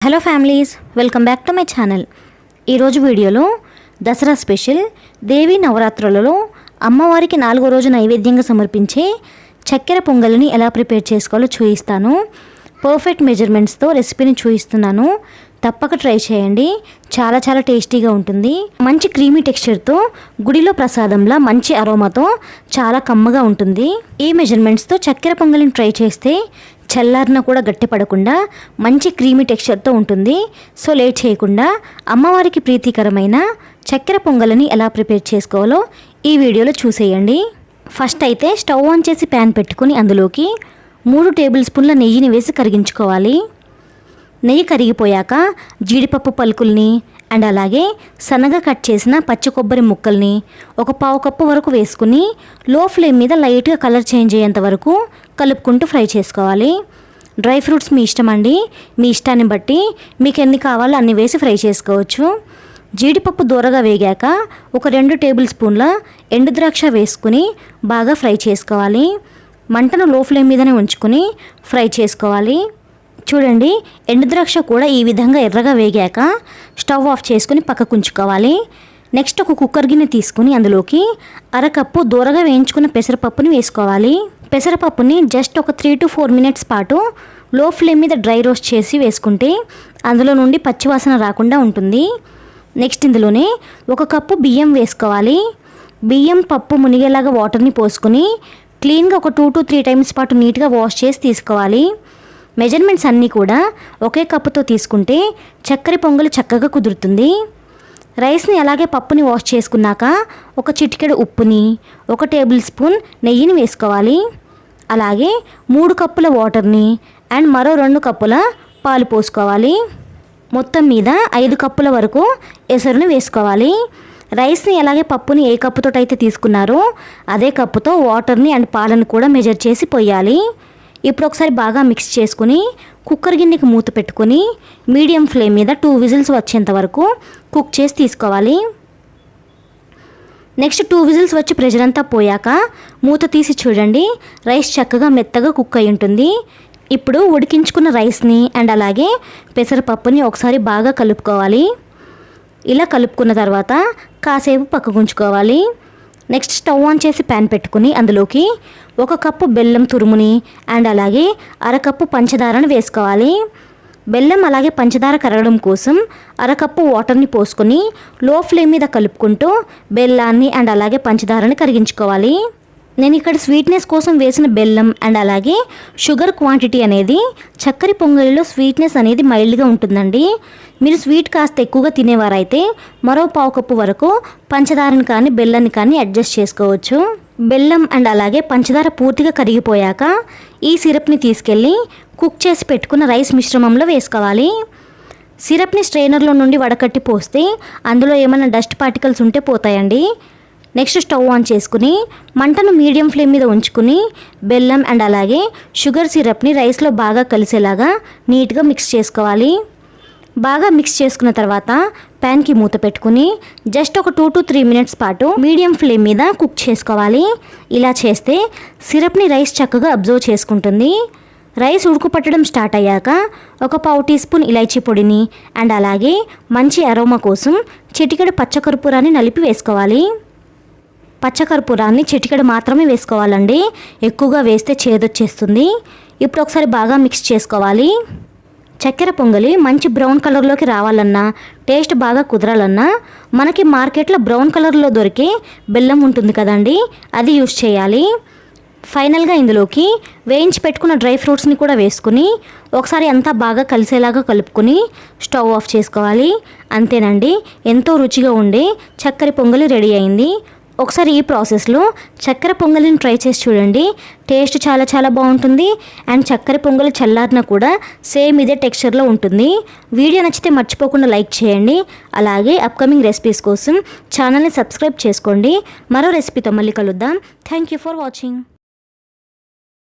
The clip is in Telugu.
Hello families welcome back to my channel. ఈరోజు వీడియోలో దసరా స్పెషల్ దేవి నవరాత్రులలో అమ్మవారికి నాలుగో రోజు నైవేద్యంగా సమర్పించే చక్కెర పొంగల్ని ఎలా ప్రిపేర్ చేసుకోవాలో చూపిస్తాను. పర్ఫెక్ట్ మెజర్మెంట్స్తో రెసిపీని చూపిస్తున్నాను. తప్పక ట్రై చేయండి. చాలా చాలా టేస్టీగా ఉంటుంది. మంచి క్రీమీ టెక్స్చర్తో గుడిలో ప్రసాదంలా మంచి అరోమాతో చాలా కమ్మగా ఉంటుంది. ఈ మెజర్మెంట్స్తో చక్కెర పొంగల్ని ట్రై చేస్తే చల్లారిన కూడా గట్టిపడకుండా మంచి క్రీమీ టెక్స్చర్తో ఉంటుంది. సో లేట్ చేయకుండా అమ్మవారికి ప్రీతికరమైన చక్కెర పొంగలని ఎలా ప్రిపేర్ చేసుకోవాలో ఈ వీడియోలో చూసేయండి. ఫస్ట్ అయితే స్టవ్ ఆన్ చేసి ప్యాన్ పెట్టుకుని అందులోకి మూడు టేబుల్ స్పూన్ల నెయ్యిని వేసి కరిగించుకోవాలి. నెయ్యి కరిగిపోయాక జీడిపప్పు పలుకుల్ని అండ్ అలాగే సన్నగా కట్ చేసిన పచ్చి కొబ్బరి ముక్కల్ని ఒక పావు కప్పు వరకు వేసుకుని లో ఫ్లేమ్ మీద లైట్గా కలర్ చేంజ్ అయ్యేంత వరకు కలుపుకుంటూ ఫ్రై చేసుకోవాలి. డ్రై ఫ్రూట్స్ మీ ఇష్టం అండి. మీ ఇష్టాన్ని బట్టి మీకు ఎన్ని కావాలో అన్ని వేసి ఫ్రై చేసుకోవచ్చు. జీడిపప్పు దూరగా వేగాక ఒక రెండు టేబుల్ స్పూన్ల ఎండు ద్రాక్ష వేసుకుని బాగా ఫ్రై చేసుకోవాలి. మంటను లో ఫ్లేమ్ మీదనే ఉంచుకొని ఫ్రై చేసుకోవాలి. చూడండి ఎండు ద్రాక్ష కూడా ఈ విధంగా ఎర్రగా వేగాక స్టవ్ ఆఫ్ చేసుకుని పక్కకు ఉంచుకోవాలి. నెక్స్ట్ ఒక కుక్కర్ గిన్నె తీసుకుని అందులోకి అరకప్పు దూరగా వేయించుకున్న పెసరపప్పుని వేసుకోవాలి. పెసరపప్పుని జస్ట్ ఒక త్రీ టు ఫోర్ మినిట్స్ పాటు లో ఫ్లేమ్ మీద డ్రై రోస్ట్ చేసి వేసుకుంటే అందులో నుండి పచ్చివాసన రాకుండా ఉంటుంది. నెక్స్ట్ ఇందులోనే ఒక కప్పు బియ్యం వేసుకోవాలి. బియ్యం పప్పు మునిగేలాగా వాటర్ని పోసుకొని క్లీన్గా ఒక టూ టు త్రీ టైమ్స్ పాటు నీట్గా వాష్ చేసి తీసుకోవాలి. మెజర్మెంట్స్ అన్నీ కూడా ఒకే కప్పుతో తీసుకుంటే చక్కెర పొంగలు చక్కగా కుదురుతుంది. రైస్ని అలాగే పప్పుని వాష్ చేసుకున్నాక ఒక చిటికెడు ఉప్పుని ఒక టేబుల్ స్పూన్ నెయ్యిని వేసుకోవాలి. అలాగే మూడు కప్పుల వాటర్ని అండ్ మరో రెండు కప్పుల పాలు పోసుకోవాలి. మొత్తం మీద ఐదు కప్పుల వరకు ఎసరుని వేసుకోవాలి. రైస్ని అలాగే పప్పుని ఏ కప్పుతో అయితే తీసుకున్నారో అదే కప్పుతో వాటర్ని అండ్ పాలను కూడా మెజర్ చేసి పోయాలి. ఇప్పుడు ఒకసారి బాగా మిక్స్ చేసుకుని కుక్కర్ గిన్నెకి మూత పెట్టుకొని మీడియం ఫ్లేమ్ మీద టూ విజిల్స్ వచ్చేంత వరకు కుక్ చేసి తీసుకోవాలి. నెక్స్ట్ టూ విజిల్స్ వచ్చి ప్రెషర్ అంతా పోయాక మూత తీసి చూడండి రైస్ చక్కగా మెత్తగా కుక్ అయి ఉంటుంది. ఇప్పుడు ఉడికించుకున్న రైస్ని అండ్ అలాగే పెసరపప్పుని ఒకసారి బాగా కలుపుకోవాలి. ఇలా కలుపుకున్న తర్వాత కాసేపు పక్కకు ఉంచుకోవాలి. నెక్స్ట్ స్టవ్ ఆన్ చేసి ప్యాన్ పెట్టుకుని అందులోకి ఒక కప్పు బెల్లం తురుముని అండ్ అలాగే అరకప్పు పంచదారను వేసుకోవాలి. బెల్లం అలాగే పంచదార కరగడం కోసం అరకప్పు వాటర్ని పోసుకొని లో ఫ్లేమ్ మీద కలుపుకుంటూ బెల్లాన్ని అండ్ అలాగే పంచదారని కరిగించుకోవాలి. నేను ఇక్కడ స్వీట్నెస్ కోసం వేసిన బెల్లం అండ్ అలాగే షుగర్ క్వాంటిటీ అనేది చక్కెర పొంగలిలో స్వీట్నెస్ అనేది మైల్డ్గా ఉంటుందండి. మీరు స్వీట్ కాస్త ఎక్కువగా తినేవారైతే మరో పావు కప్పు వరకు పంచదారని కానీ బెల్లాన్ని కానీ అడ్జస్ట్ చేసుకోవచ్చు. బెల్లం అండ్ అలాగే పంచదార పూర్తిగా కరిగిపోయాక ఈ సిరప్ని తీసుకెళ్ళి కుక్ చేసి పెట్టుకున్న రైస్ మిశ్రమంలో వేసుకోవాలి. సిరప్ని స్ట్రైనర్లో నుండి వడకట్టి పోస్తే అందులో ఏమైనా డస్ట్ పార్టికల్స్ ఉంటే పోతాయండి. నెక్స్ట్ స్టవ్ ఆన్ చేసుకుని మంటను మీడియం ఫ్లేమ్ మీద ఉంచుకుని బెల్లం అండ్ అలాగే షుగర్ సిరప్ని రైస్లో బాగా కలిసేలాగా నీట్గా మిక్స్ చేసుకోవాలి. బాగా మిక్స్ చేసుకున్న తర్వాత ప్యాన్కి మూత పెట్టుకుని జస్ట్ ఒక టూ టు త్రీ మినిట్స్ పాటు మీడియం ఫ్లేమ్ మీద కుక్ చేసుకోవాలి. ఇలా చేస్తే సిరప్ని రైస్ చక్కగా అబ్జర్వ్ చేసుకుంటుంది. రైస్ ఉడుకుపట్టడం స్టార్ట్ అయ్యాక ఒక పావు టీ స్పూన్ ఇలైచీ పొడిని అండ్ అలాగే మంచి అరోమా కోసం చిటికెడు పచ్చకర్పూరాన్ని నలిపి వేసుకోవాలి. పచ్చకర్పూరాన్ని చిటికెడు మాత్రమే వేసుకోవాలండి. ఎక్కువగా వేస్తే చేదొచ్చేస్తుంది. ఇప్పుడు ఒకసారి బాగా మిక్స్ చేసుకోవాలి. చక్కెర పొంగలి మంచి బ్రౌన్ కలర్లోకి రావాలన్నా టేస్ట్ బాగా కుదరాలన్నా మనకి మార్కెట్లో బ్రౌన్ కలర్లో దొరికే బెల్లం ఉంటుంది కదండి అది యూస్ చేయాలి. ఫైనల్గా ఇందులోకి వేయించి పెట్టుకున్న డ్రై ఫ్రూట్స్ని కూడా వేసుకుని ఒకసారి అంతా బాగా కలిసేలాగా కలుపుకొని స్టవ్ ఆఫ్ చేసుకోవాలి. అంతేనండి ఎంతో రుచిగా ఉండే చక్కెర పొంగలి రెడీ అయింది. ఒకసారి ఈ ప్రాసెస్లో చక్కెర పొంగలిని ట్రై చేసి చూడండి. టేస్ట్ చాలా చాలా బాగుంటుంది. అండ్ చక్కెర పొంగలి చల్లారిన కూడా సేమ్ ఇదే టెక్స్చర్లో ఉంటుంది. వీడియో నచ్చితే మర్చిపోకుండా లైక్ చేయండి. అలాగే అప్కమింగ్ రెసిపీస్ కోసం ఛానల్ని సబ్స్క్రైబ్ చేసుకోండి. మరో రెసిపీతో మళ్ళీ కలుద్దాం. Thank you for watching.